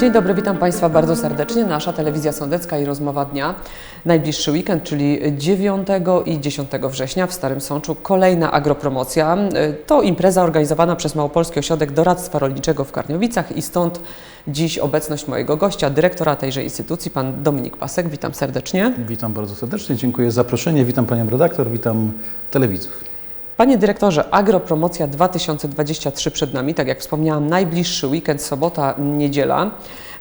Dzień dobry, witam Państwa bardzo serdecznie. Nasza telewizja sądecka i rozmowa dnia. Najbliższy weekend, czyli 9 i 10 września w Starym Sączu kolejna agropromocja. To impreza organizowana przez Małopolski Ośrodek Doradztwa Rolniczego w Karniowicach i stąd dziś obecność mojego gościa, dyrektora tejże instytucji, pan Dominik Pasek. Witam serdecznie. Witam bardzo serdecznie, dziękuję za zaproszenie, witam panią redaktor, witam telewidzów. Panie dyrektorze, Agropromocja 2023 przed nami, tak jak wspomniałam, najbliższy weekend, sobota, niedziela.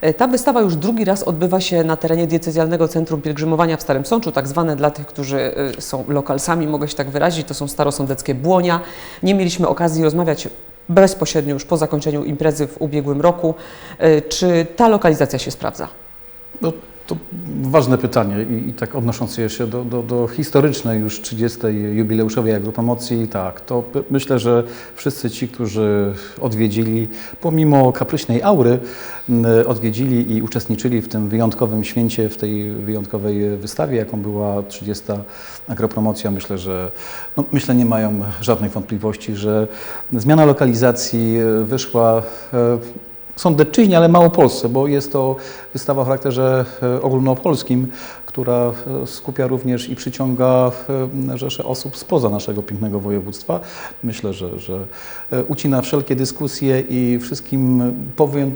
E, Ta wystawa już drugi raz odbywa się na terenie diecezjalnego Centrum Pielgrzymowania w Starym Sączu, tak zwane dla tych, którzy e, są lokalsami, mogę się tak wyrazić, to są starosądeckie Błonia. Nie mieliśmy okazji rozmawiać bezpośrednio już po zakończeniu imprezy w ubiegłym roku. E, Czy ta lokalizacja się sprawdza? No, to ważne pytanie i, i tak odnoszące się do, do, do historycznej już 30. jubileuszowej agropromocji, tak, to myślę, że wszyscy ci, którzy odwiedzili, pomimo kapryśnej aury, odwiedzili i uczestniczyli w tym wyjątkowym święcie, w tej wyjątkowej wystawie, jaką była 30. agropromocja, myślę, że no, myślę, nie mają żadnej wątpliwości, że zmiana lokalizacji wyszła e, Sądecczyźnie, ale Małopolsce, bo jest to wystawa o charakterze e, ogólnopolskim, która e, skupia również i przyciąga e, rzesze osób spoza naszego pięknego województwa. Myślę, że, że ucina wszelkie dyskusje i wszystkim powiem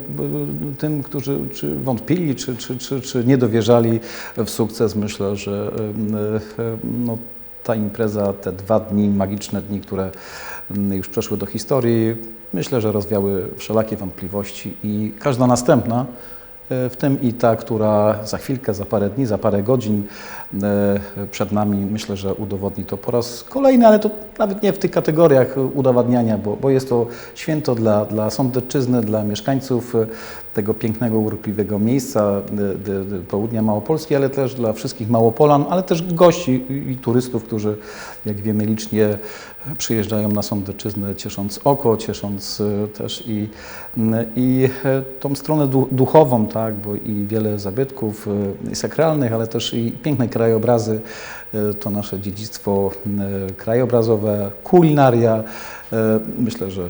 tym, którzy czy wątpili, czy, czy, czy, czy nie dowierzali w sukces, myślę, że no, ta impreza, te dwa dni, magiczne dni, które już przeszły do historii, myślę, że rozwiały wszelakie wątpliwości i każda następna, e, w tym i ta, która za chwilkę, za parę dni, za parę godzin e, przed nami, myślę, że udowodni to po raz kolejny, ale to nawet nie w tych kategoriach udowadniania, bo, bo jest to święto dla, dla Sądecczyzny, dla mieszkańców tego pięknego, urokliwego miejsca południa Małopolski, ale też dla wszystkich Małopolan, ale też gości i, turystów, którzy, jak wiemy, licznie przyjeżdżają na Sądecczyznę, ciesząc oko, ciesząc e, też i, i e, tą stronę du- duchową, tak, bo i wiele zabytków e, sakralnych, ale też i piękne krajobrazy, to nasze dziedzictwo krajobrazowe, kulinaria. Myślę, że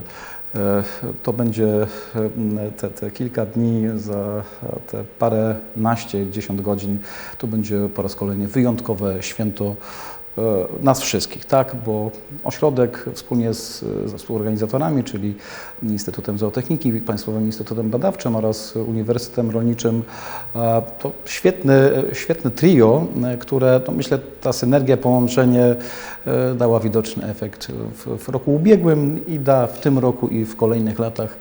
To będzie e, te, te kilka dni, za te parę naście, dziesiąt godzin, to będzie po raz kolejny wyjątkowe święto. e, nas wszystkich, tak? Bo ośrodek wspólnie z, ze współorganizatorami, czyli Instytutem Zootechniki, Państwowym Instytutem Badawczym oraz Uniwersytetem Rolniczym, e, to świetny, świetne trio, e, które, no myślę, ta synergia, połączenie e, dała widoczny efekt w, w roku ubiegłym i da w tym roku i w kolejnych latach.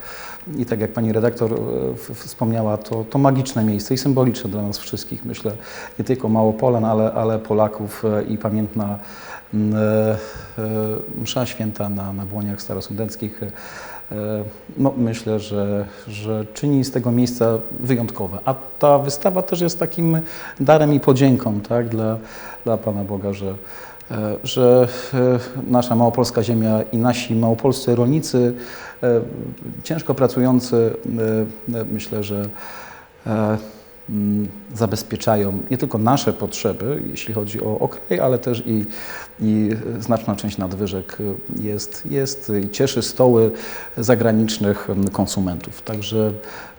I tak jak pani redaktor e, wspomniała, to, to magiczne miejsce i symboliczne dla nas wszystkich, myślę, nie tylko Małopolan, ale, ale Polaków e, i pamiętna e, msza święta na, na Błoniach Starosądeckich. e, No, myślę, że, że czyni z tego miejsca wyjątkowe. A ta wystawa też jest takim darem i podzięką tak, dla, dla Pana Boga, że, że e, nasza małopolska ziemia i nasi małopolscy rolnicy, e, ciężko pracujący, e, e, myślę, że e, mm, zabezpieczają nie tylko nasze potrzeby, jeśli chodzi o, kraj, ale też i, i znaczna część nadwyżek jest, jest i cieszy stoły zagranicznych mm, konsumentów. Także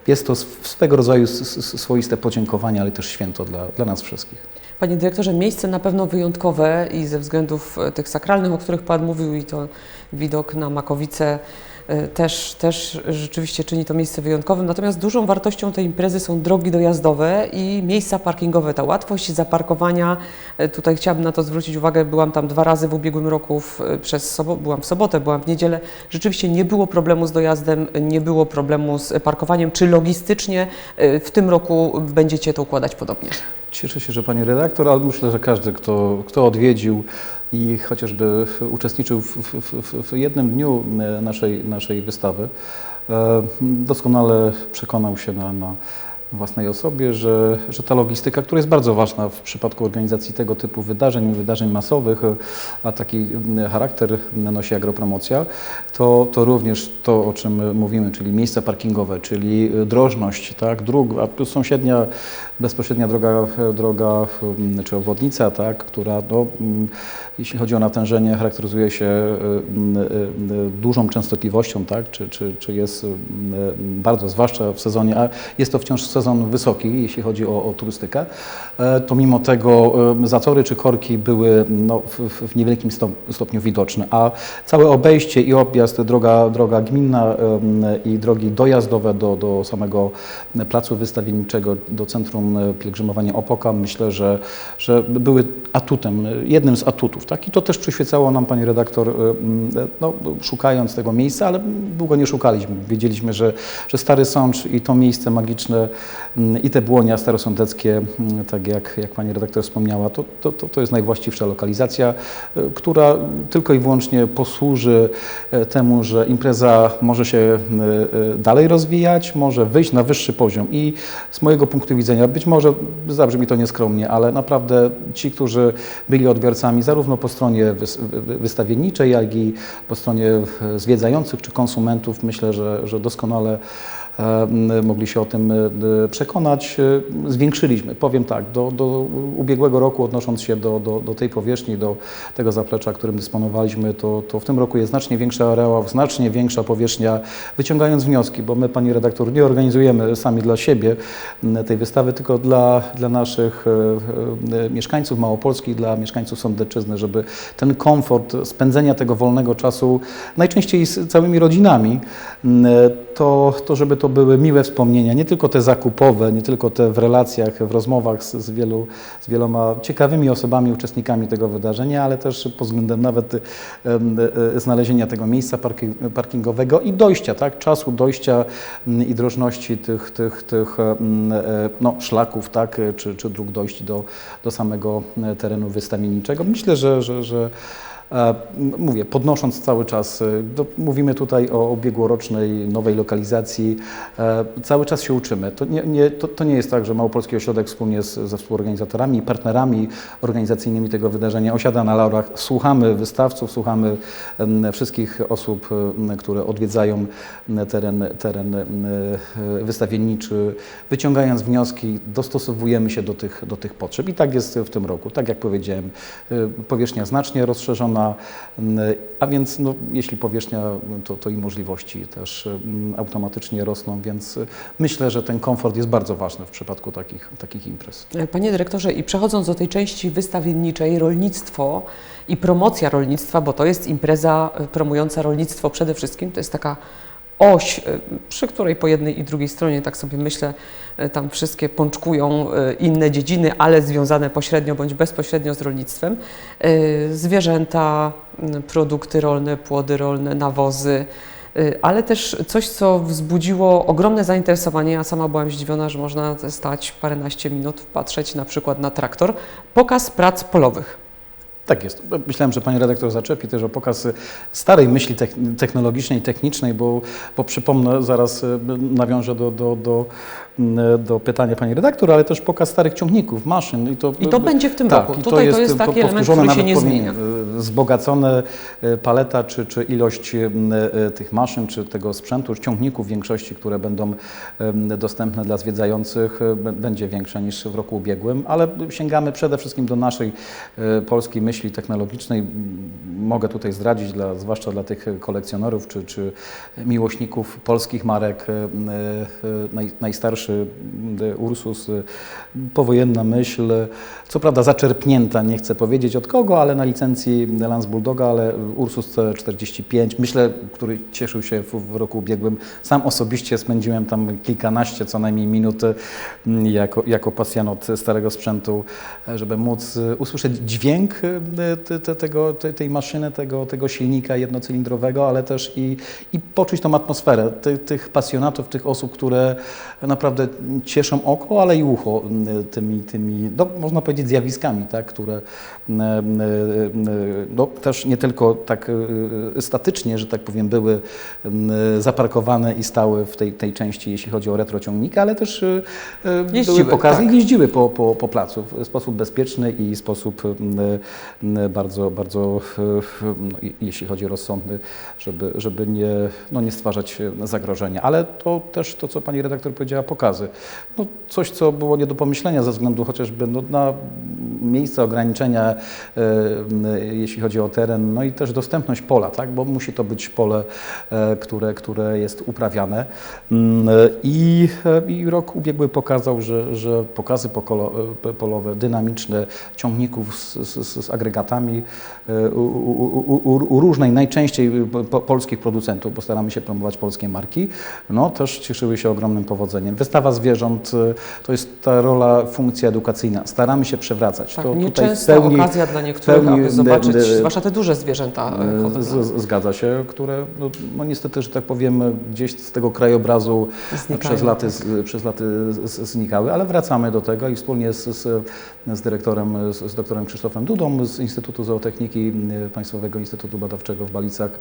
jest to sw- swego rodzaju swoiste podziękowanie, ale też święto dla, dla nas wszystkich. Panie dyrektorze, miejsce na pewno wyjątkowe i ze względów e, tych sakralnych, o których Pan mówił, i to widok na Makowice e, też, też rzeczywiście czyni to miejsce wyjątkowym. Natomiast dużą wartością tej imprezy są drogi dojazdowe i miejsca parkingowe. Ta łatwość zaparkowania, e, tutaj chciałabym na to zwrócić uwagę, byłam tam dwa razy w ubiegłym roku, w, przez sobo- byłam w sobotę, byłam w niedzielę. Rzeczywiście nie było problemu z dojazdem, nie było problemu z parkowaniem. Czy logistycznie w tym roku będziecie to układać podobnie? Cieszę się, że Pani redaktor, ale myślę, że każdy, kto, kto odwiedził i chociażby uczestniczył w, w, w, w jednym dniu e, naszej, naszej wystawy, e, doskonale przekonał się na, na, własnej osobie, że, że ta logistyka, która jest bardzo ważna w przypadku organizacji tego typu wydarzeń, wydarzeń masowych, a taki charakter nosi agropromocja, to, to również to, o czym mówimy, czyli miejsca parkingowe, czyli drożność, tak, dróg, a sąsiednia, bezpośrednia droga, droga czy obwodnica, tak, która no, jeśli chodzi o natężenie, charakteryzuje się dużą częstotliwością, tak, czy, czy, czy jest bardzo, zwłaszcza w sezonie, a jest to wciąż sezon wysoki, jeśli chodzi o, o turystykę, e, to mimo tego zacory czy korki były no, w, w niewielkim stopniu widoczne, a całe obejście i objazd, droga, droga gminna i drogi dojazdowe do, do samego placu wystawienniczego, do Centrum Pielgrzymowania Opoka, myślę, że, że były atutem, jednym z atutów. Tak? I to też przyświecało nam, pani redaktor, no, szukając tego miejsca, ale długo nie szukaliśmy. Wiedzieliśmy, że, że Stary Sącz i to miejsce magiczne i te błonia starosądeckie, tak jak, jak pani redaktor wspomniała, to, to, to jest najwłaściwsza lokalizacja, e, która tylko i wyłącznie posłuży e, temu, że impreza może się e, dalej rozwijać, może wyjść na wyższy poziom. I z mojego punktu widzenia, być może zabrzmi to nieskromnie, ale naprawdę ci, którzy byli odbiorcami zarówno po stronie wystawienniczej, jak i po stronie zwiedzających czy konsumentów, myślę, że, że doskonale mogli się o tym e, przekonać. E, zwiększyliśmy, powiem tak, do, do ubiegłego roku odnosząc się do, do, do tej powierzchni, do tego zaplecza, którym dysponowaliśmy, to, to w tym roku jest znacznie większa areał, znacznie większa powierzchnia, wyciągając wnioski, bo my, Pani redaktor, nie organizujemy sami dla siebie tej wystawy, tylko dla, dla naszych mieszkańców Małopolski, dla mieszkańców Sądecczyzny, żeby ten komfort spędzenia tego wolnego czasu, najczęściej z całymi rodzinami, to, to żeby to były miłe wspomnienia, nie tylko te zakupowe, nie tylko te w relacjach, w rozmowach z, z, wielu, z wieloma ciekawymi osobami, uczestnikami tego wydarzenia, ale też pod względem nawet e, znalezienia tego miejsca parkingowego i dojścia, tak, czasu dojścia i drożności tych, tych, tych e, no, szlaków, tak, czy, czy dróg dojść do, do samego terenu wystawienniczego. Myślę, że, że, że mówię, podnosząc cały czas, e, mówimy tutaj o ubiegłorocznej nowej lokalizacji, e, cały czas się uczymy. To nie, nie, to, to nie jest tak, że Małopolski Ośrodek wspólnie z, ze współorganizatorami i partnerami organizacyjnymi tego wydarzenia osiada na laurach. Słuchamy wystawców, słuchamy wszystkich osób, które odwiedzają teren, teren wystawienniczy, wyciągając wnioski, dostosowujemy się do tych, do tych potrzeb. I tak jest w tym roku. Tak jak powiedziałem, powierzchnia znacznie rozszerzona, a więc no, jeśli powierzchnia, to, to i możliwości też automatycznie rosną, więc myślę, że ten komfort jest bardzo ważny w przypadku takich, takich imprez. Panie dyrektorze, i przechodząc do tej części wystawienniczej, rolnictwo i promocja rolnictwa, bo to jest impreza promująca rolnictwo przede wszystkim, to jest taka oś, y, przy której po jednej i drugiej stronie, tak sobie myślę, y, tam wszystkie pączkują y, inne dziedziny, ale związane pośrednio bądź bezpośrednio z rolnictwem. Zwierzęta, produkty rolne, płody rolne, nawozy, ale też coś, co wzbudziło ogromne zainteresowanie. Ja sama byłam zdziwiona, że można stać paręnaście minut, patrzeć na przykład na traktor. Pokaz prac polowych. Tak jest. Myślałem, że pani redaktor zaczepi też o pokaz starej myśli technologicznej, technicznej, bo, bo przypomnę, zaraz e, nawiążę do, do, do, do pytania pani redaktor, ale też pokaz starych ciągników, maszyn. I to, I to będzie w tym tak, roku. Tutaj to jest, to jest taki element, który się nie zmienia. Wzbogacone e, paleta, czy, czy ilość e, tych maszyn, czy tego sprzętu, ciągników w większości, które będą dostępne dla zwiedzających, będzie większa niż w roku ubiegłym, ale sięgamy przede wszystkim do naszej polskiej myśli technologicznej mogę tutaj zdradzić, dla, zwłaszcza dla tych kolekcjonerów czy, czy miłośników polskich marek. E, e, naj, najstarszy e, Ursus, powojenna myśl, co prawda zaczerpnięta, nie chcę powiedzieć od kogo, ale na licencji Lance Bulldoga, ale Ursus C45, myślę, który cieszył się w, roku ubiegłym. Sam osobiście spędziłem tam kilkanaście co najmniej minut jako, jako pasjonat starego sprzętu, żeby móc usłyszeć dźwięk y, te, te, tego, te, tej maszyny, tego, tego silnika jednocylindrowego, ale też i, i poczuć tą atmosferę ty, tych pasjonatów, tych osób, które naprawdę cieszą oko, ale i ucho y, tymi, tymi no, można powiedzieć, zjawiskami, tak, które y, y, y, no, też nie tylko tak y, statycznie, że tak powiem, były y, zaparkowane i stały w tej, tej części, jeśli chodzi o retrociągniki, ale też y, y, Jeździły, były pokazy tak. i jeździły po, po, po placu w sposób bezpieczny i sposób m, m, bardzo, bardzo, no, jeśli chodzi o rozsądny, żeby, żeby nie, no, nie stwarzać zagrożenia. Ale to też to, co pani redaktor powiedziała, pokazy. No, coś, co było nie do pomyślenia ze względu chociażby no, na miejsce ograniczenia, e, jeśli chodzi o teren, no i też dostępność pola, tak? bo musi to być pole, e, które, które jest uprawiane. Mm, I, e, I rok ubiegły pokazał, że, że pokazy polowe, dynamiczne, ciągników z, z, z agregatami u, u, u, u, różnej, najczęściej po, polskich producentów, bo staramy się promować polskie marki, no też cieszyły się ogromnym powodzeniem. Wystawa zwierząt to jest ta rola, funkcja edukacyjna. Staramy się przewracać. Tak, to nieczęsta pełni- okazja dla niektórych, pełni, aby zobaczyć, e, e, zwłaszcza te duże zwierzęta e, hodowlane. z, zgadza się, które no, no niestety, że tak powiem, gdzieś z tego krajobrazu Znikają, przez lata, tak. z, przez laty znikały, ale wracamy do tego i wspólnie z, z, z dyrektorem, z, z doktorem Krzysztofem Dudą z Instytutu Zootechniki y, Państwowego Instytutu Badawczego w Balicach e,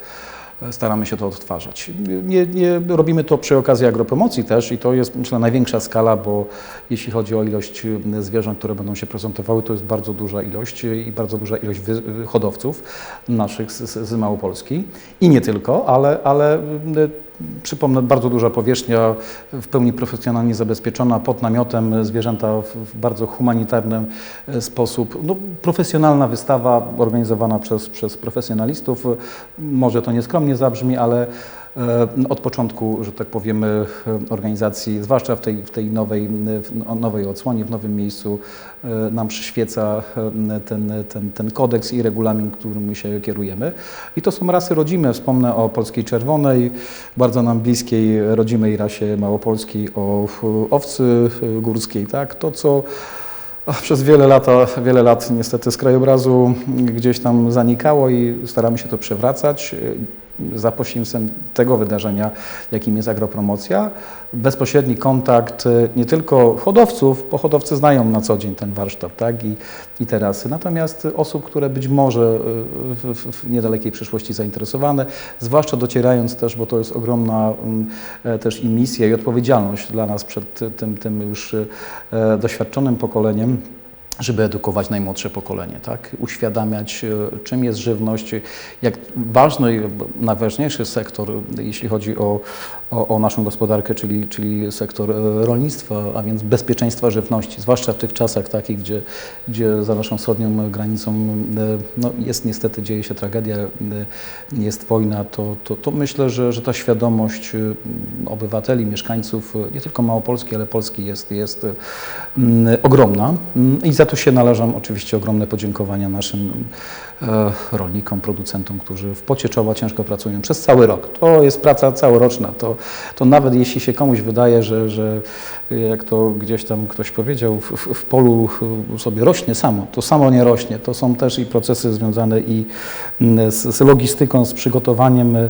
staramy się to odtwarzać. Nie, nie, robimy to przy okazji agropromocji też i to jest myślę największa skala, bo jeśli chodzi o ilość y, zwierząt, które będą się prezentowały, to jest bardzo duża ilość i bardzo duża ilość hodowców naszych z, z, Małopolski i nie tylko, ale, ale y, Przypomnę, bardzo duża powierzchnia, w pełni profesjonalnie zabezpieczona, pod namiotem, zwierzęta w, bardzo humanitarny e, sposób. No, profesjonalna wystawa organizowana przez, przez profesjonalistów. Może to nieskromnie zabrzmi, ale od początku, że tak powiemy, e, organizacji, zwłaszcza w tej, w tej nowej, w nowej odsłonie, w nowym miejscu, e, nam przyświeca e, ten, ten, ten kodeks i regulamin, którym się kierujemy. I to są rasy rodzime. Wspomnę o polskiej czerwonej, bardzo nam bliskiej rodzimej rasie małopolskiej, o e, owcy e, górskiej. Tak? To, co Przez wiele, lata, wiele lat niestety z krajobrazu gdzieś tam zanikało i staramy się to przewracać za pośrednictwem tego wydarzenia, jakim jest agropromocja. Bezpośredni kontakt y, nie tylko hodowców, bo hodowcy znają na co dzień ten warsztat tak? I, i terasy, natomiast osób, które być może y, w, w, niedalekiej przyszłości zainteresowane, zwłaszcza docierając też, bo to jest ogromna mm, e, też i misja i odpowiedzialność dla nas przed tym, tym już e, doświadczonym pokoleniem żeby edukować najmłodsze pokolenie, tak? uświadamiać, e, czym jest żywność, jak ważny, najważniejszy sektor, jeśli chodzi o, o, o naszą gospodarkę, czyli, czyli sektor e, rolnictwa, a więc bezpieczeństwa żywności, zwłaszcza w tych czasach takich, gdzie, gdzie za naszą wschodnią granicą e, no, jest niestety, dzieje się tragedia, e, jest wojna, to, to, to myślę, że, że ta świadomość obywateli, mieszkańców, nie tylko Małopolski, ale Polski jest, jest ogromna. Mm, i za to się należą oczywiście ogromne podziękowania naszym rolnikom, producentom, którzy w pocie czoła ciężko pracują przez cały rok. To jest praca całoroczna. To, to nawet jeśli się komuś wydaje, że, że jak to gdzieś tam ktoś powiedział, w, w, polu sobie rośnie samo, to samo nie rośnie. To są też i procesy związane i mm, z, z logistyką, z przygotowaniem, e,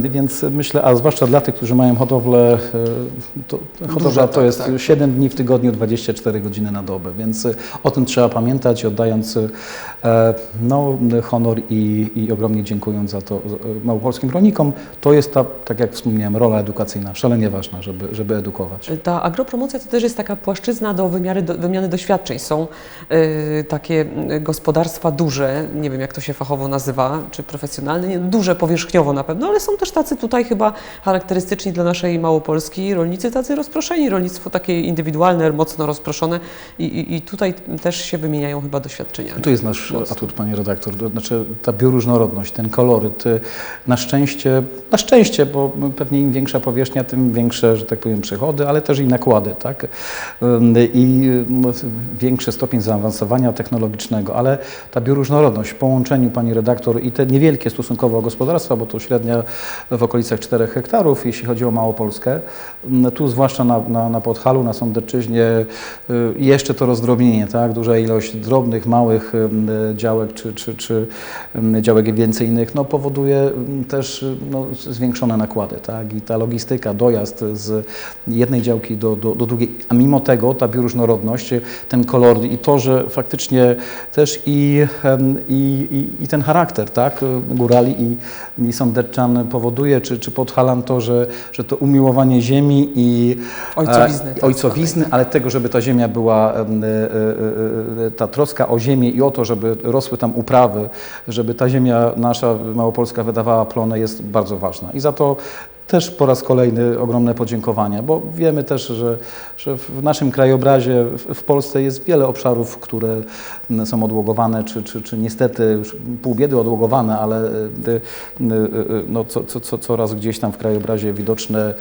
więc myślę, a zwłaszcza dla tych, którzy mają hodowlę, e, to hodowla to tak, jest tak. 7 dni w tygodniu, 24 godziny na dobę, więc e, o tym trzeba pamiętać, oddając e, no, honor i, i ogromnie dziękując za to małopolskim rolnikom. To jest ta, tak jak wspomniałem, rola edukacyjna, szalenie ważna, żeby, żeby edukować. Ta agropromocja to też jest taka płaszczyzna do, wymiary, do wymiany doświadczeń. Są y, takie gospodarstwa duże, nie wiem jak to się fachowo nazywa, czy profesjonalne, nie, duże powierzchniowo na pewno, ale są też tacy tutaj chyba charakterystyczni dla naszej Małopolski rolnicy, tacy rozproszeni, rolnictwo takie indywidualne, mocno rozproszone i, i, i tutaj też się wymieniają chyba doświadczenia. To jest nasz Mocno. atut, panie redaktor. To znaczy ta bioróżnorodność, ten koloryt. y, Na szczęście, na szczęście, bo pewnie im większa powierzchnia, tym większe, że tak powiem, przychody, ale też i nakłady, tak? Ym, I y, większy stopień zaawansowania technologicznego, ale ta bioróżnorodność w połączeniu, pani redaktor, i te niewielkie stosunkowo gospodarstwa, bo to średnia w okolicach 4 hektarów, jeśli chodzi o Małopolskę. Mm, Tu zwłaszcza na, na, na Podhalu, na Sądecczyźnie y, jeszcze to rozdrobnienie, tak? duża ilość drobnych, małych ym, działek czy, czy, czy ym, działek więcyjnych no, powoduje ym, też y, no, zwiększone nakłady. Tak? I ta logistyka, dojazd z jednej działki do, do, do drugiej, a mimo tego ta bioróżnorodność, ten kolor i to, że faktycznie też i, i, i, i ten charakter tak? górali i, i powoduje, czy, czy podhalan to, że, że to umiłowanie ziemi i Ojcowizny, e, tak ojcowizny ale tego, żeby ta ziemia była, e, e, ta troska o ziemię i o to, żeby rosły tam uprawy, żeby ta ziemia nasza małopolska wydawała plony jest bardzo ważna. I za to też po raz kolejny ogromne podziękowania, bo wiemy też, że, że w naszym krajobrazie w, Polsce jest wiele obszarów, które są odłogowane, czy, czy, czy niestety już pół biedy odłogowane, ale e, e, e, no, co, co, co, coraz gdzieś tam w krajobrazie widoczne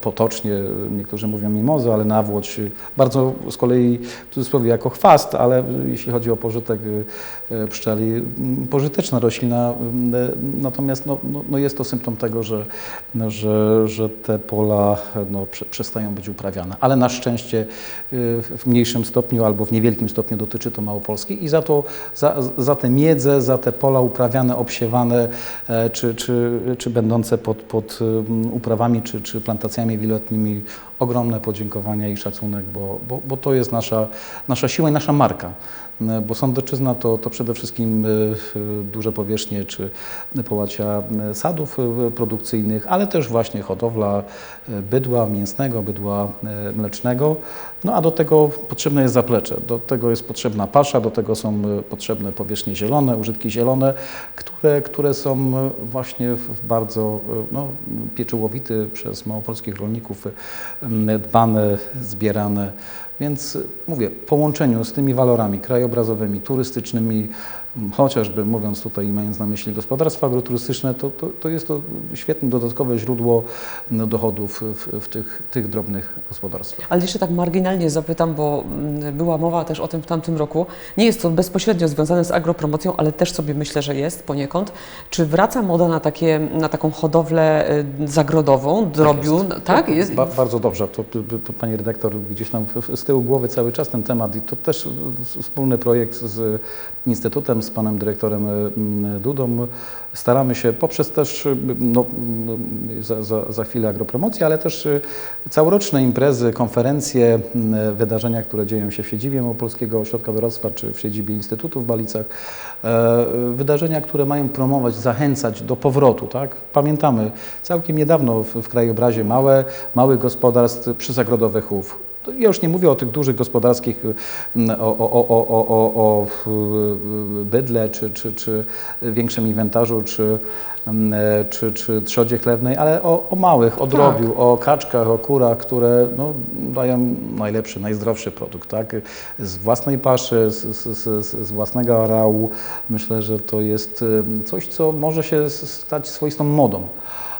potocznie, niektórzy mówią mimoza, ale nawłoć bardzo z kolei w cudzysłowie jako chwast, ale jeśli chodzi o pożytek e, pszczeli, m, pożyteczna roślina, m, e, natomiast no, no, no jest to symptom tego, że, że, że te pola no, prze, przestają być uprawiane, ale na szczęście e, w mniejszym stopniu albo w niewielkim stopniu dotyczy to Małopolski i za to, za, za tę miedzę, za te pola uprawiane, obsiewane, e, czy, czy, czy będące pod, pod uprawami, czy, czy plantacjami wieloletnimi, ogromne podziękowania i szacunek, bo, bo, bo to jest nasza, nasza siła i nasza marka. E, Bo Sądeczyzna to, to przede wszystkim e, duże powierzchnie czy połacia e, sadów produkcyjnych, ale też właśnie hodowla bydła mięsnego, bydła mlecznego. No a do tego potrzebne jest zaplecze, do tego jest potrzebna pasza, do tego są e, potrzebne powierzchnie zielone, użytki zielone, które, które są e, właśnie w bardzo e, no, pieczołowity przez małopolskich rolników dbane, zbierane. Więc mówię, w połączeniu z tymi walorami krajobrazowymi, turystycznymi, chociażby mówiąc tutaj, mając na myśli gospodarstwa agroturystyczne, to, to, to jest to świetne dodatkowe źródło no, dochodów w, w tych, tych drobnych gospodarstwach. Ale jeszcze tak marginalnie zapytam, bo mm, była mowa też o tym w tamtym roku. Nie jest to bezpośrednio związane z agropromocją, ale też sobie myślę, że jest poniekąd. Czy wraca moda na, takie, na taką hodowlę y, zagrodową, drobiu? jest. Tak, jest. Ba, bardzo dobrze. To, pani redaktor gdzieś tam w- z tyłu głowy cały czas ten temat i to też wspólny projekt z Instytutem, z panem dyrektorem mm, Dudą. Staramy się poprzez też, no, za, za, za chwilę agropromocję, ale też y, całoroczne imprezy, konferencje, wydarzenia, które dzieją się w siedzibie Małopolskiego Ośrodka Doradztwa czy w siedzibie Instytutu w Balicach. E, Wydarzenia, które mają promować, zachęcać do powrotu. Tak? Pamiętamy całkiem niedawno w, w krajobrazie małe, małych gospodarstw przyzagrodowe chów. Ja już nie mówię o tych dużych gospodarskich, mm, o, o, o, o, o, o, bydle, czy, czy, czy większym inwentarzu, czy, mm, czy, czy trzodzie chlewnej, ale o, o małych, o drobiu, o kaczkach, o kurach, które no, dają najlepszy, najzdrowszy produkt. Tak? Z własnej paszy, z, z, z, własnego areału. Myślę, że to jest em, coś, co może się stać swoistą modą.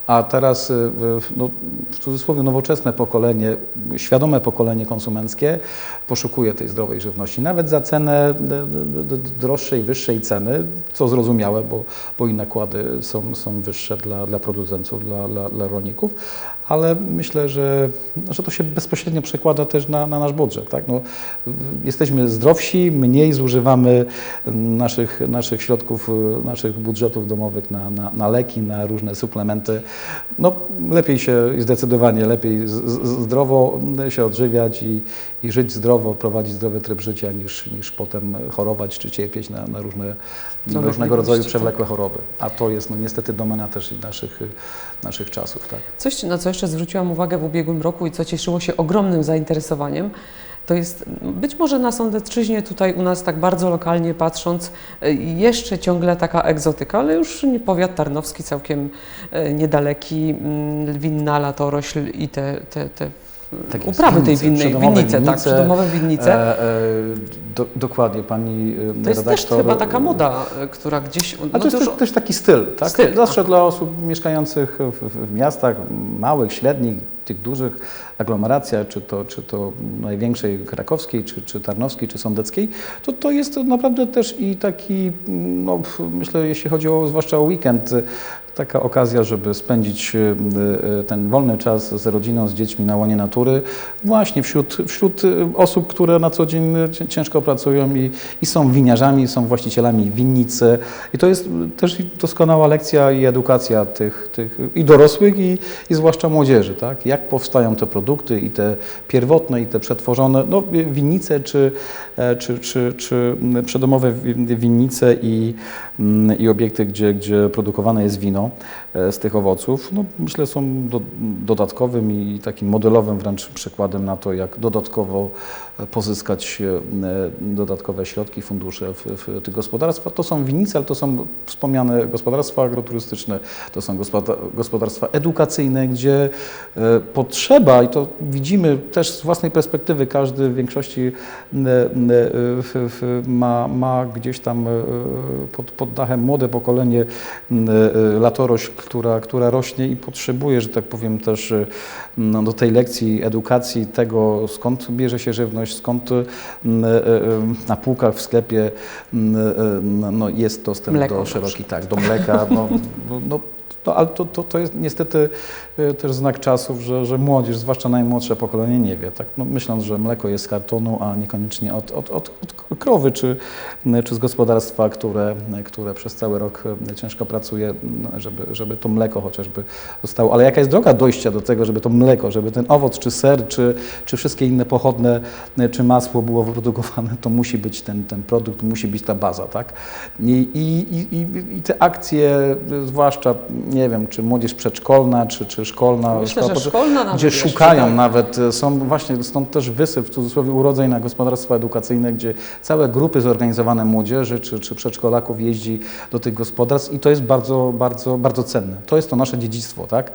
A teraz, y, no, w cudzysłowie, nowoczesne pokolenie, świadome pokolenie konsumenckie poszukuje tej zdrowej żywności, nawet za cenę d- d- droższej, wyższej ceny, co zrozumiałe, bo, bo i nakłady są, są wyższe dla, dla producentów, dla, dla, dla rolników, ale myślę, że, że to się bezpośrednio przekłada też na, na nasz budżet. Tak? No, y, jesteśmy zdrowsi, mniej zużywamy naszych, naszych środków, y, naszych budżetów domowych na, na, na leki, na różne suplementy. No, lepiej się, zdecydowanie lepiej z, z, zdrowo się odżywiać i, i żyć zdrowo, prowadzić zdrowy tryb życia, niż, niż potem chorować czy cierpieć na, na różne, różnego rodzaju przewlekłe choroby. A to jest no, niestety domena też naszych, naszych czasów. Tak. Coś, na co jeszcze zwróciłam uwagę w ubiegłym roku i co cieszyło się ogromnym zainteresowaniem, to jest być może na Sądecczyźnie, tutaj u nas tak bardzo lokalnie patrząc, y, jeszcze ciągle taka egzotyka, ale już powiat tarnowski całkiem y, niedaleki, mm, Lwinna, Latorośl i te, te, te Tak uprawy tej winnice, winnej, przydomowe winnice, tak, winnice, przydomowe winnice. E, e, do, dokładnie, pani e, To jest też chyba taka moda, która gdzieś... A to jest też, też taki styl, tak? Styl, Zawsze dla osób mieszkających w, w, w miastach małych, średnich, tych dużych aglomeracjach, czy to, czy to największej krakowskiej, czy, czy tarnowskiej, czy sądeckiej, to to jest naprawdę też i taki, no, myślę, jeśli chodzi o, zwłaszcza o weekend, taka okazja, żeby spędzić e, e, ten wolny czas z rodziną, z dziećmi na łonie natury, właśnie wśród, wśród e, osób, które na co dzień ciężko pracują i, i są winiarzami, są właścicielami winnicy. I to jest też doskonała lekcja i edukacja tych, tych i dorosłych, i, i zwłaszcza młodzieży. Tak? Jak powstają te produkty i te pierwotne, i te przetworzone, no, winnice czy, czy, czy, czy przedomowe winnice i, i obiekty, gdzie, gdzie produkowane jest wino z tych owoców, no, myślę są do, dodatkowym i takim modelowym wręcz przykładem na to, jak dodatkowo pozyskać dodatkowe środki, fundusze w, w tych gospodarstwach. To są winnice, ale to są wspomniane gospodarstwa agroturystyczne, to są gospodarstwa edukacyjne, gdzie potrzeba, i to widzimy też z własnej perspektywy, każdy w większości ma, ma gdzieś tam pod, pod dachem młode pokolenie latorośl, która, która rośnie i potrzebuje, że tak powiem, też no, do tej lekcji edukacji tego, skąd bierze się żywność, skąd na półkach w sklepie no, jest dostęp Mleko do szeroki, tak, do mleka. No, no, no, ale to, to, to jest niestety y, też znak czasów, że, że młodzież, zwłaszcza najmłodsze pokolenie nie wie. Tak? No, myśląc, że mleko jest z kartonu, a niekoniecznie od, od, od, od krowy czy, czy z gospodarstwa, które, które przez cały rok y, ciężko pracuje, no, żeby, żeby to mleko chociażby zostało. Ale jaka jest droga dojścia do tego, żeby to mleko, żeby ten owoc, czy ser, czy, czy wszystkie inne pochodne, y, czy masło było wyprodukowane, to musi być ten, ten produkt, musi być ta baza. Tak? I, i, i, i te akcje, zwłaszcza nie wiem, czy młodzież przedszkolna, czy, czy szkolna, Myślę, szkoła, szkolna nawet gdzie jeszcze, szukają tak. nawet, e, są właśnie, stąd też wysyp, w cudzysłowie urodzeń na gospodarstwa edukacyjne, gdzie całe grupy zorganizowane młodzieży, czy, czy przedszkolaków jeździ do tych gospodarstw i to jest bardzo, bardzo, bardzo cenne. To jest to nasze dziedzictwo, tak?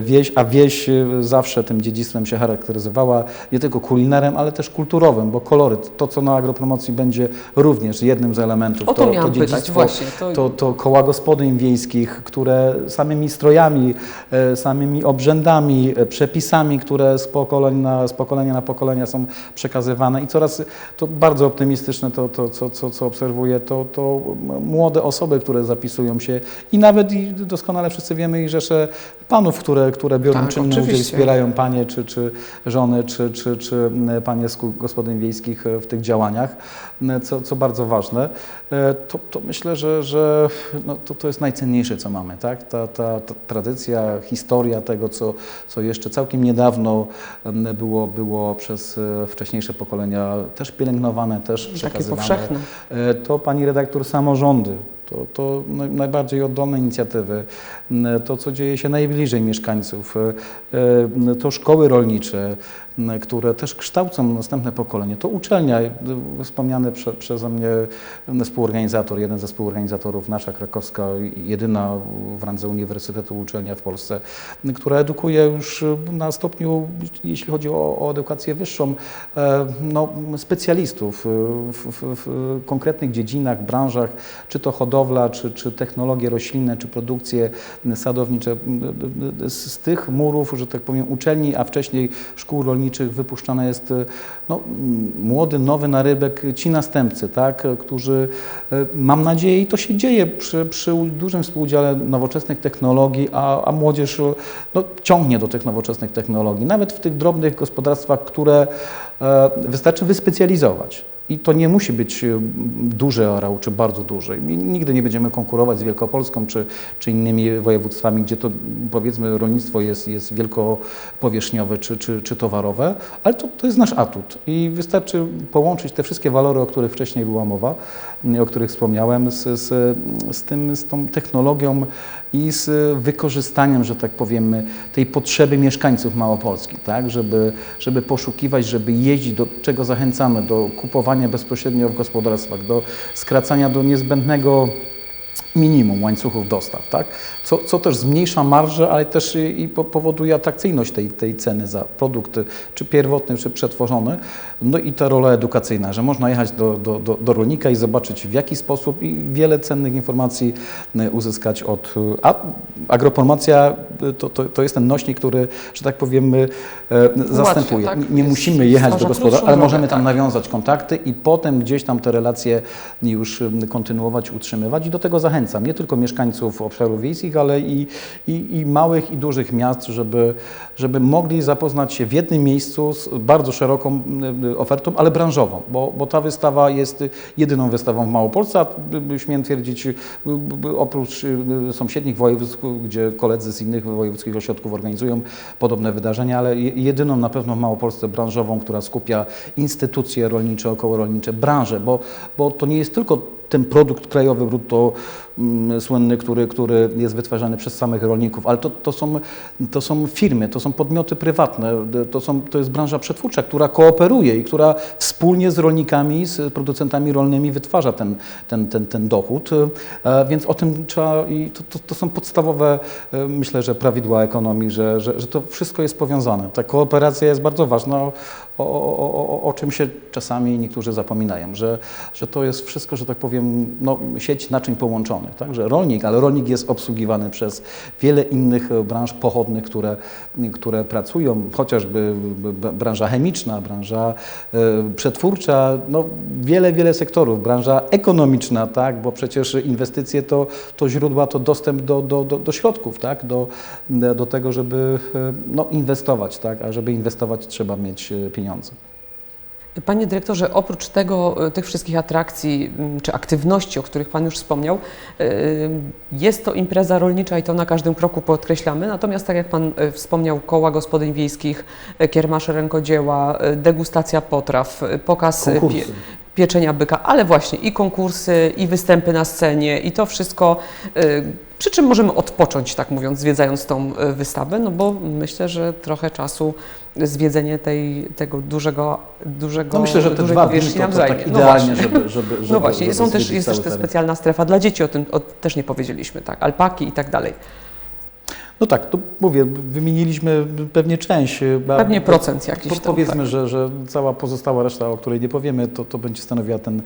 Wieś, a wieś e, zawsze tym dziedzictwem się charakteryzowała, nie tylko kulinarem, ale też kulturowym, bo koloryt, to co na agropromocji będzie również jednym z elementów, O to to, pytać, dziedzictwo, właśnie, to- to, to koła gospodyń wiejskich, które samymi strojami, e, samymi obrzędami, e, przepisami, które z, pokoleń na, z pokolenia na pokolenia są przekazywane i coraz to bardzo optymistyczne to, to co, co, co obserwuję, to, to młode osoby, które zapisują się i nawet i doskonale wszyscy wiemy i rzesze panów, które, które biorą Tak, czynny udział i wspierają panie, czy, czy żony, czy, czy, czy panie z gospodyń wiejskich w tych działaniach, co, co bardzo ważne. E, To, to myślę, że, że no, to, to jest najcenniejsze, co mamy. Tak? Ta, ta, ta tradycja, historia tego, co, co jeszcze całkiem niedawno było, było przez e, wcześniejsze pokolenia też pielęgnowane, też przekazywane. E, To pani redaktor samorządy. To, to naj- najbardziej oddolne inicjatywy, to co dzieje się najbliżej mieszkańców, e, e, to szkoły rolnicze, które też kształcą następne pokolenie, to uczelnia, e, wspomniany prze, przeze mnie współorganizator, jeden ze współorganizatorów, nasza krakowska, jedyna w randze uniwersytetu uczelnia w Polsce, która edukuje już na stopniu, jeśli chodzi o, o edukację wyższą, no, specjalistów w, w, w konkretnych dziedzinach, branżach, czy to hodowla, czy, czy technologie roślinne, czy produkcje sadownicze. Z, tych murów, że tak powiem, uczelni, a wcześniej szkół rolniczych wypuszczany jest e, no, młody, nowy narybek, ci następcy, tak, którzy e, mam nadzieję i to się dzieje przy, przy dużym współudziale nowoczesnych technologii, a, a młodzież e, no, ciągnie do tych nowoczesnych technologii, nawet w tych drobnych gospodarstwach, które e, wystarczy wyspecjalizować. I to nie musi być e, duży areał, czy bardzo duży. Nigdy nie będziemy konkurować z Wielkopolską, czy, czy innymi województwami, gdzie to powiedzmy rolnictwo jest, jest wielkopowierzchniowe, czy, czy, czy towarowe, ale to, to jest nasz atut. I wystarczy połączyć te wszystkie walory, o których wcześniej była mowa, o których wspomniałem, z, z, z, tym, z tą technologią i z wykorzystaniem, że tak powiemy, tej potrzeby mieszkańców Małopolski, tak? żeby, żeby poszukiwać, żeby jeździć, do czego zachęcamy, do kupowania bezpośrednio w gospodarstwach, do skracania do niezbędnego minimum łańcuchów dostaw, tak? co, co też zmniejsza marżę, ale też i, i po- powoduje atrakcyjność tej, tej ceny za produkt, czy pierwotny, czy przetworzony. No i ta rola edukacyjna, że można jechać do, do, do, do rolnika i zobaczyć w jaki sposób i wiele cennych informacji y, uzyskać od... A agropromocja to, to, to jest ten nośnik, który, że tak powiem, e, zastępuje. tak? Nie- Jest- musimy jechać do gospodarstwa, ale możemy tam tak. nawiązać kontakty i potem gdzieś tam te relacje już kontynuować, utrzymywać i do tego zachęcam nie tylko mieszkańców obszarów wiejskich, ale i, i, i małych i dużych miast, żeby, żeby mogli zapoznać się w jednym miejscu z bardzo szeroką em, ofertą, ale branżową, bo, bo ta wystawa jest jedyną wystawą w Małopolsce, a y, śmiem twierdzić, y, y, oprócz y, sąsiednich województw, gdzie koledzy z innych wojewódzkich ośrodków organizują podobne wydarzenia, ale je- jedyną na pewno w Małopolsce branżową, która skupia instytucje rolnicze, okołorolnicze, branże, bo, bo to nie jest tylko ten produkt krajowy brutto mm, słynny, który, który jest wytwarzany przez samych rolników, ale to, to, są, to są firmy, to są podmioty prywatne, to, są, to jest branża przetwórcza, która kooperuje i która wspólnie z rolnikami, z producentami rolnymi wytwarza ten, ten, ten, ten dochód, E, więc o tym trzeba i to, to, to są podstawowe, e, myślę, że prawidła ekonomii, że, że, że to wszystko jest powiązane. Ta kooperacja jest bardzo ważna, o, o, o, o, czym się czasami niektórzy zapominają, że, że to jest wszystko, że tak powiem, no, sieć naczyń połączonych. Tak? Że rolnik, ale rolnik jest obsługiwany przez wiele innych e, branż pochodnych, które, które pracują, chociażby branża chemiczna, branża e, przetwórcza, no, wiele, wiele sektorów, branża ekonomiczna, tak? bo przecież inwestycje to, to źródła, to dostęp do, do, do, do środków, tak? do, do tego, żeby e, no, inwestować, tak? a żeby inwestować trzeba mieć e, pieniądze. Panie dyrektorze, oprócz tego, y, tych wszystkich atrakcji czy aktywności, o których Pan już wspomniał, y, jest to impreza rolnicza i to na każdym kroku podkreślamy. Natomiast, tak jak Pan y, wspomniał, koła gospodyń wiejskich, kiermasze rękodzieła, degustacja potraw, pokaz pie, pieczenia byka, ale właśnie i konkursy, i występy na scenie, i to wszystko. Przy czym możemy odpocząć, tak mówiąc, zwiedzając tą wystawę, no bo myślę, że trochę czasu zwiedzenie tej, tego dużego, dużego No myślę, że te dużej dwa dni to, to tak No idealnie, właśnie. żeby, żeby, żeby No właśnie, żeby są też, jest też ta specjalna strefa dla dzieci, o tym o, też nie powiedzieliśmy, tak, alpaki i tak dalej. No tak, to mówię, wymieniliśmy pewnie część. a- Pewnie procent jakiś Po, tam, powiedzmy, tak. że, że cała pozostała reszta, o której nie powiemy, to, to będzie stanowiła ten,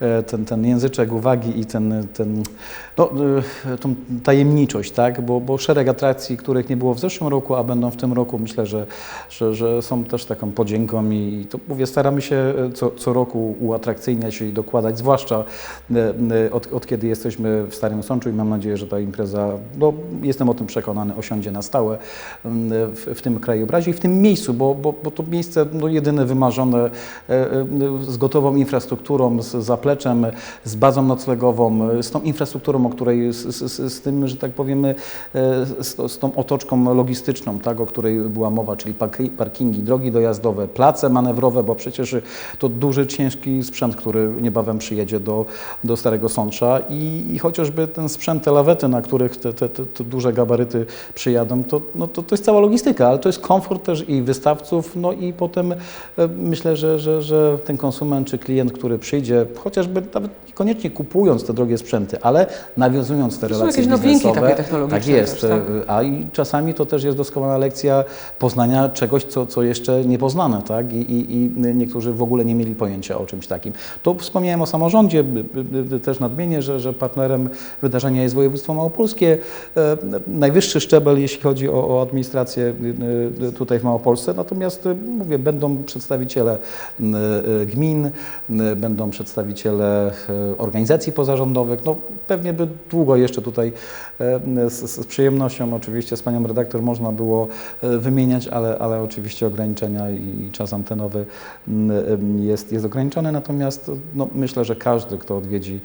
e, ten, ten języczek uwagi i ten, ten, no, e, tą tajemniczość, tak? bo, bo szereg atrakcji, których nie było w zeszłym roku, a będą w tym roku, myślę, że, że, że są też taką podzięką i to mówię, staramy się e, co, co roku uatrakcyjniać i dokładać, zwłaszcza e, e, od, od kiedy jesteśmy w Starym Sączu i mam nadzieję, że ta impreza, no, jestem o tym przekonany, osiądzie na stałe m, w, w tym krajobrazie i w tym miejscu, bo, bo, bo to miejsce no, jedyne wymarzone e, e, z gotową infrastrukturą, z zapleczem, z bazą noclegową, z tą infrastrukturą, o której, z, z, z, tym, że tak powiemy, e, z, z tą otoczką logistyczną, tak, o której była mowa, czyli parki- parkingi, drogi dojazdowe, place manewrowe, bo przecież to duży, ciężki sprzęt, który niebawem przyjedzie do, do Starego Sącza i, i chociażby ten sprzęt, te lawety, na których te, te, te, te duże gabaryty przyjadą, to, no, to, to jest cała logistyka, ale to jest komfort też i wystawców, no i potem e, myślę, że, że, że ten konsument czy klient, który przyjdzie, chociażby nawet niekoniecznie kupując te drogie sprzęty, ale nawiązując te To są relacje jakieś nowinki biznesowe, takie technologiczne Tak jest, też, tak? e, a i czasami to też jest doskonała lekcja poznania czegoś, co, co jeszcze niepoznane, tak? I, i, I niektórzy w ogóle nie mieli pojęcia o czymś takim. To wspomniałem o samorządzie, też nadmienię, że, że partnerem wydarzenia jest województwo małopolskie. E, Najwyższy szczebel, jeśli chodzi o, o administrację e, e, tutaj w Małopolsce, natomiast e, mówię, będą przedstawiciele gmin, będą przedstawiciele organizacji pozarządowych. No, pewnie by długo jeszcze tutaj z, z przyjemnością oczywiście z panią redaktor można było wymieniać, ale, ale oczywiście ograniczenia i, czas antenowy jest, jest ograniczony, natomiast no, myślę, że każdy, kto odwiedzi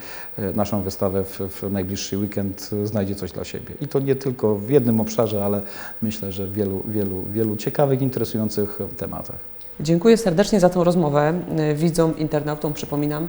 naszą wystawę w, w najbliższy weekend znajdzie coś dla siebie. I to nie tylko w jednym obszarze, ale myślę, że w wielu, wielu, wielu ciekawych, interesujących tematach. Dziękuję serdecznie za tę rozmowę. Y, Widzom, internautom przypominam,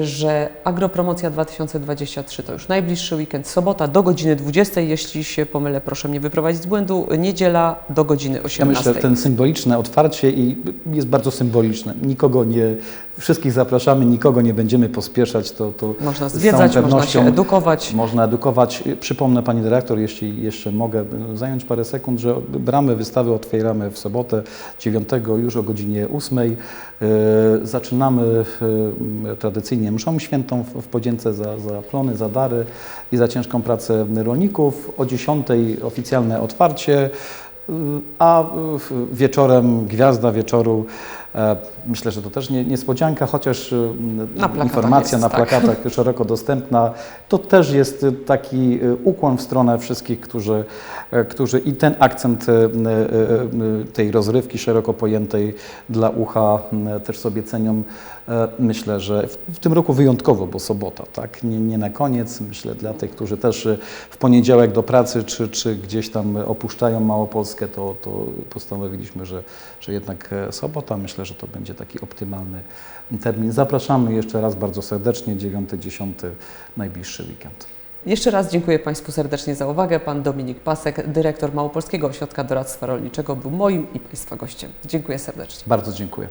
że Agropromocja 2023 to już najbliższy weekend, sobota do godziny 20. Jeśli się pomylę, proszę mnie wyprowadzić z błędu. Niedziela do godziny Ja 18. myślę, że ten symboliczne otwarcie i jest bardzo symboliczne. Nikogo nie, wszystkich zapraszamy, nikogo nie będziemy pospieszać. To, to Można zwiedzać, można się edukować. Można edukować. Przypomnę Pani Dyrektor, jeśli jeszcze mogę zająć parę sekund, że bramy wystawy otwieramy w sobotę 9 już o godzinie 8. E, Zaczynamy e, tradycyjnie mszą świętą w podzięce za, za plony, za dary i za ciężką pracę rolników. O 10 oficjalne otwarcie. y, A wieczorem, gwiazda wieczoru, e, myślę, że to też nie, niespodzianka, chociaż y, Na informacja jest, na tak. plakatach szeroko dostępna. To też jest taki y, ukłon w stronę wszystkich, którzy, e, którzy i ten akcent y, tej rozrywki szeroko pojętej dla ucha też sobie cenią. E, Myślę, że w, tym roku wyjątkowo, bo sobota, tak? Nie, nie na koniec. Myślę, dla tych, którzy też w poniedziałek do pracy, czy, czy gdzieś tam opuszczają Małopolskę, to, to postanowiliśmy, że, że jednak e, sobota. Myślę, że to będzie taki optymalny termin. Zapraszamy jeszcze raz bardzo serdecznie, 9-10 najbliższy weekend. Jeszcze raz dziękuję Państwu serdecznie za uwagę. Pan Dominik Pasek, dyrektor Małopolskiego Ośrodka Doradztwa Rolniczego, był moim i Państwa gościem. Dziękuję serdecznie. Bardzo dziękuję.